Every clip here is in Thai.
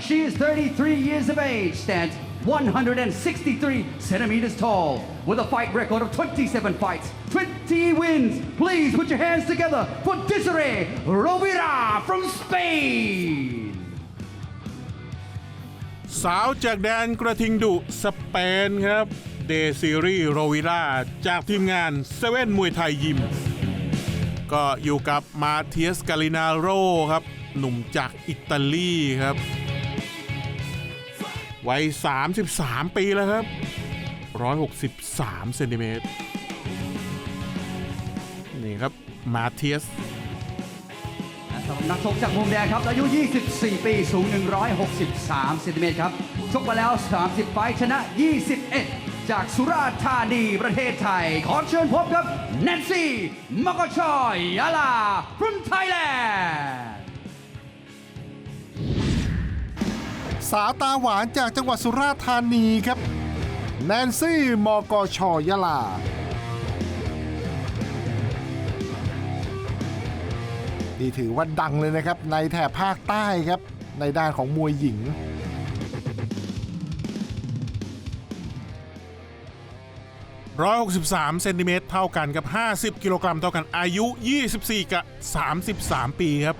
She is 33 years of age, stands 163 centimeters tall, with a fight record of 27 fights, 20 wins. Please put your hands together for Desiree Rovira from Spain. สาวจากแดนกระทิงดุสเปนครับ เดซิรีโรวิราจากทีมงานเซเว่นมวยไทยยิม ก็อยู่กับมาเทียสกาลินาโรครับ หนุ่มจากอิตาลีครับ วัย 33 ปีแล้วครับ 163 เซนติเมตร นี่ครับ มาเทียสสำนักชกจากมุมแดงครับ อายุ 24 ปี สูง 163 เซนติเมตรครับ ชกมาแล้ว 30 ไฟชนะ 21 จากสุราษฎร์ธานี ประเทศไทย ขอเชิญพบครับแนนซี่มกชอยยาลา from Thailand สาวตาหวานจากจังหวัดสุราษฎร์ธานีครับ แนนซี่มกชยะลา นี่ถือว่าดังเลยนะครับ ในแถบภาคใต้ครับ ในด้านของมวยหญิง163เซนติเมตรเท่ากันกับ 50 กิโลกรัมเท่ากันอายุ 24 กับ 33 ปีครับ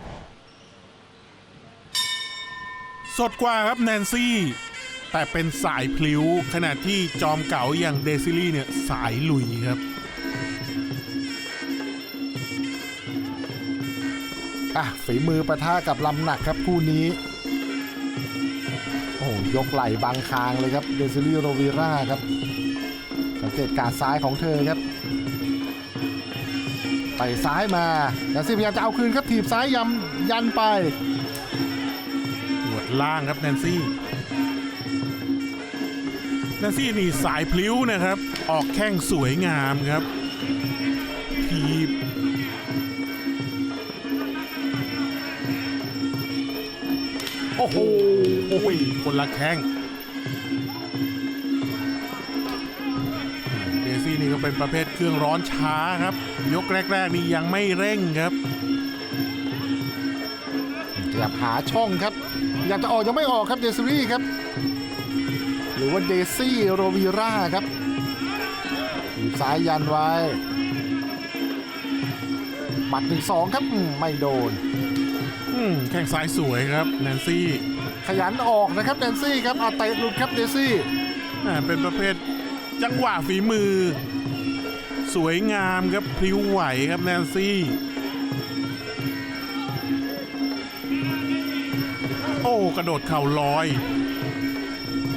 สดกว่าครับแนนซี่ แต่เป็นสายพลิ้ว ขณะที่จอมเก๋าอย่างเดซิลี่เนี่ยสายลุยครับอะฝีมือประทะกับลำหนักครับคู่นี้ โอ้ยกไหล่บางคางเลยครับเดซิลี่โรวิราครับ สังเกตการซ้ายของเธอครับไปซ้ายมาแล้วซิพยายามจะเอาคืนครับถีบซ้ายยำยันไป ล่างครับแนนซี่แนนซี่นี่สายพลิ้วนะครับ ออกแข้งสวยงามครับทีบโอ้โหโอ้ยคนละแข้งเดซี่นี่ก็เป็นประเภทเครื่องร้อนช้าครับ ยกแรก ๆ นี่ยังไม่เร่งครับขยับหาช่องครับ อยากจะออกยังไม่ออกครับเดซิลี่ครับ หรือว่าเดซี่โรวีราครับถีบซ้ายยันไว้หมัดหนึ่งสองครับอืมไม่โดน อืมแข้งซ้ายสวยครับแนนซี่ ขยันออกนะครับเดนซี่ครับเอาเตะหลุดครับเดซี่อ่าเป็นประเภทจังหวะฝีมือ สวยงามครับพริ้วไหวครับแนนซี่ กระโดดเข่าลอย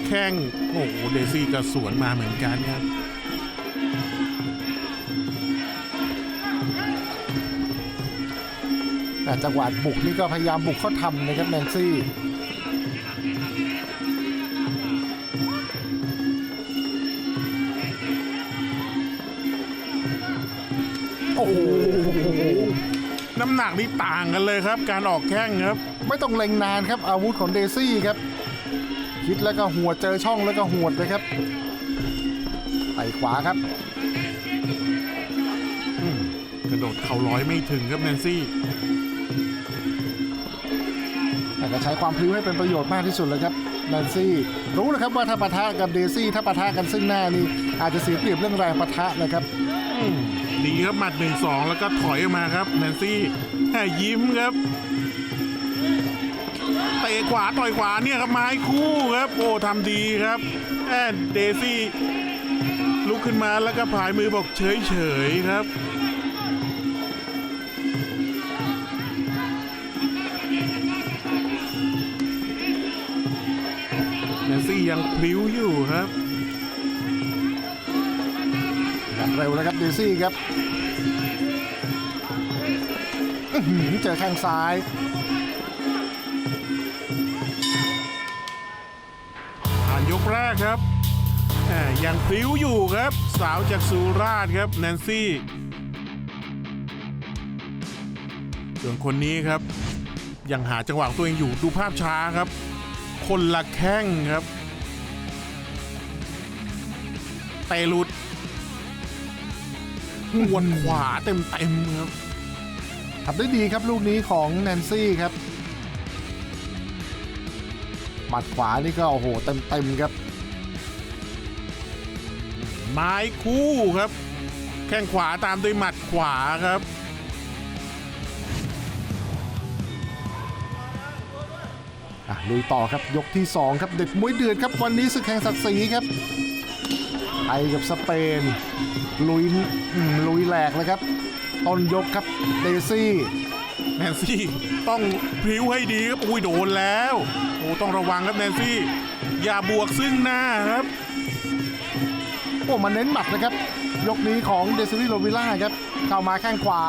แข้งโอ้โหเดซี่ก็สวนมาเหมือนกันครับแต่จังหวะบุกนี่ก็พยายามบุกเข้าทำนะครับแนนซี่โอ้โห น้ำหนักนี่ต่างกันเลยครับ การออกแข้งครับ ไม่ต้องเล็งนานครับอาวุธของเดซี่ครับ คิดแล้วก็หัวดเจอช่องแล้วก็หัวดเลยครับไปขวาครับกระโดดเข่าลอยไม่ถึงครับแนนซี่ แต่ก็ใช้ความพลิ้วให้เป็นประโยชน์มากที่สุดเลยครับแนนซี่ รู้นะครับว่าถ้าปะทะกับเดซี่ ถ้าปะทะกันซึ่งหน้านี่อาจจะเสียเปรียบเรื่องแรงปะทะนะครับ ดีครับหมัดหนึ่งสองแล้วก็ถอยออกมาครับแนนซี่แค่ยิ้มครับเตะขวาต่อยขวาเนี่ยครับไม้คู่ครับโอ้ทำดีครับแอนเดซี่ลุกขึ้นมาแล้วก็ผายมือบอกเฉยเฉยครับ แนนซี่ยังพลิ้วอยู่ครับ กันเร็วนะครับเดซี่ครับเจอแข้งซ้ายผ่านยกแรกครับแหม่ยังพลิ้วอยู่ครับ สาวจากสุราษฎร์ครับแนนซี่ส่วนคนนี้ครับ ยังหาจังหวะตัวเองอยู่ดูภาพช้าครับ คนละแข้งครับเตะหลุด หวนขวาเต็มๆครับทำได้ดีครับลูกนี้ของแนนซี่ครับหมัดขวานี่ก็โอ้โหเต็มๆครับ ไม้คู่ครับ แข้งขวาตามด้วยหมัดขวาครับอะลุยต่อครับยกที่ 2 ครับ เด็กมวยเดือดครับ วันนี้ศึกแห่งศักดิ์ศรีครับไทยกับสเปน ลุยอืมลุยแหลกเลยครับต้นยกครับเดซี่แนนซี่ต้องพริ้วให้ดีครับอุ้ยโดนแล้วโอ้ต้องระวังครับแนนซี่ อย่าบวกซึ่งหน้าครับโอ้มาเน้นหมัดนะครับ ยกนี้ของเดซิลี่โรวิล่าครับ เข้ามาแข้งขวา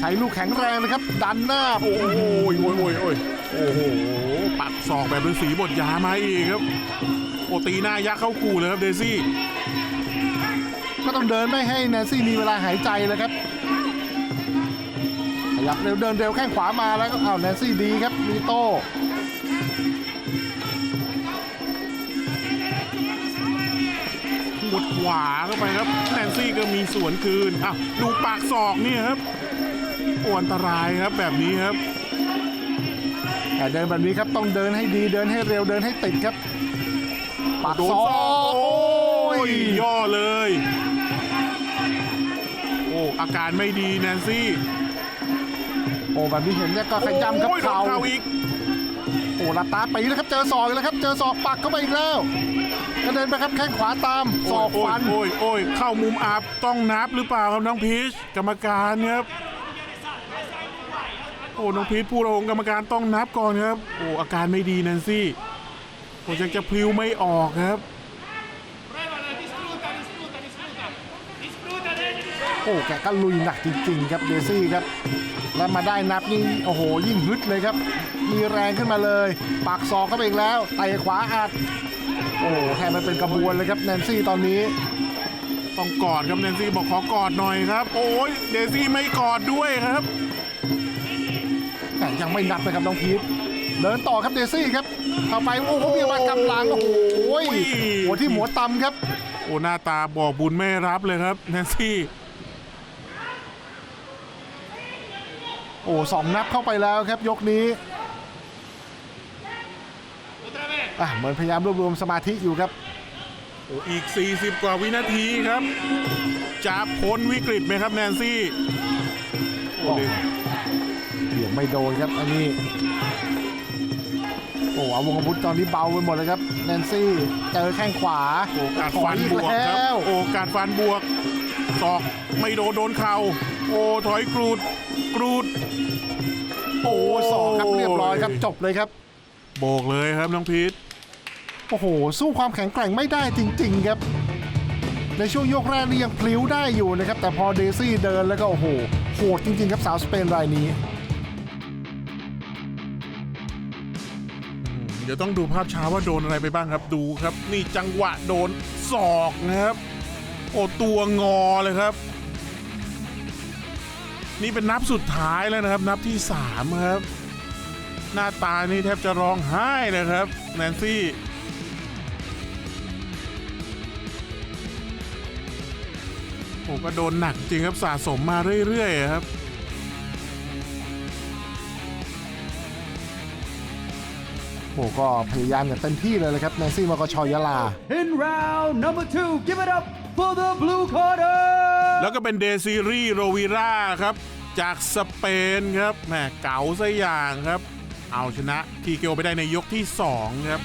ใช้ลูกแข็งแรงนะครับ ดันหน้า โอ้โอ้โหยโอ้ยโอ้ยโอ้ยโอ้โห ปัดศอกแบบฤาษีบทยามาอีกครับ โอตีหน้ายักษ์เข้าขู่เลยครับเดซี่ ก็ต้องเดินไม่ให้แนนซี่มีเวลาหายใจเลยครับ ขยับเร็วเดินเร็วแข้งขวามาแล้วก็อ้าวแนนซี่ดีครับมีโต้หวดขวาเข้าไปครับแนนซี่ก็มีสวนคืนอะดูปากศอกนี่ครับ โอ้อันตรายครับแบบนี้ครับแต่เดินแบบนี้ครับต้องเดินให้ดีเดินให้เร็วเดินให้ติดครับปากโดนซอศอกกโอ้โอ้ยยย่อเลย โอ้อาการไม่ดีแนนซี่ โอ้แบบนี้เห็นเนี่ยก็ขย้ำครับโอ้ยโดนเข่าเข่าอีกโอ้ลัดตาปีแล้วครับเจอศอกอีกแล้วครับ เจอศอกปักเข้าไปอีกแล้วกระเด็นไปครับแข้งขวาตามศอกโอ้ยฟันโอ้ยโอ้ยเข้ามุมอับต้องนับหรือเปล่าครับน้องพีชกรรมการครับโอ้น้องพีชพูดองค์กรรมการต้องนับก่อนครับ โอ้อาการไม่ดีแนนซี่โอ้ยังจะพลิ้วไม่ออกครับ โอ้แกก็ลุยหนักจริง ๆ ครับเดซี่ครับ แล้วมาได้นับนี่โอ้โหยิ่งฮึดเลยครับ มีแรงขึ้นมาเลยปักศอกเข้าไปอีกแล้วเตะขวาอัดโอ้โหแทนมันเป็นกระบวนเลยครับแนนซี่ตอนนี้ต้องกอดครับแนนซี่บอกขอกอดหน่อยครับ โอ้ยเดซี่ไม่กอดด้วยครับ แต่ยังไม่นับนะครับน้องพีทเดินต่อครับเดซี่ครับเข้าไปโอ้โหมีมากำลังโอ้โหหัวที่หัวตำครับ โอ้หน้าตาบอกบุญไม่รับเลยครับแนนซี่โอ้สองนับเข้าไปแล้วครับยกนี้อะเหมือนพยายามรวบรวมสมาธิอยู่ครับโอ้อีก 40 กว่าวินาทีครับ จะพ้นวิกฤตไหมครับแนนซี่โอ้เดเบี่ยง ไม่โดนครับอันนี้ โอ้เอาวงอาวุธตอนนี้เบาไปหมดเลยครับแนนซี่เจอแข้งขวาโอกาสฟันถอยอีบวกคแล้รับวโอกาสฟันบวกศอกไม่โดนโดนเข่า โอ้ถอยกรูดกรูด โอ้สองครับเรียบร้อยครับจบเลยครับ โบกเลยครับน้องพีทโอ้โห สู้ความแข็งแกร่งไม่ได้จริง ๆ ครับ ในช่วงยกแรกนี่ยังพลิ้วได้อยู่นะครับ แต่พอเดซี่เดินแล้วก็โอ้โหโหดจริง ๆ ครับสาวสเปนรายนี้ ดี๋ยวต้องดูภาพช้าว่าโดนอะไรไปบ้างครับดูครับ นี่จังหวะโดนศอกนะครับ โอ้ตัวงอเลยครับ นี่เป็นนับสุดท้ายแล้วนะครับ นับที่สามครับ หน้าตานี่แทบจะร้องไห้เลยครับ แนนซี่โอ้ก็โดนหนักจริงครับสะสมมาเรื่อยๆครับ อ้ก็พยายามอย่างเต็มที่เลยเลยครับแนนซี่มกชยะลา In round number two give it up for the blue corner แล้วก็เป็นเดซิรีโรวิราครับ จากสเปนครับแหมเก๋าซะอย่างครับ เอาชนะทีเกโอไปได้ในยกที่ 2 ครับ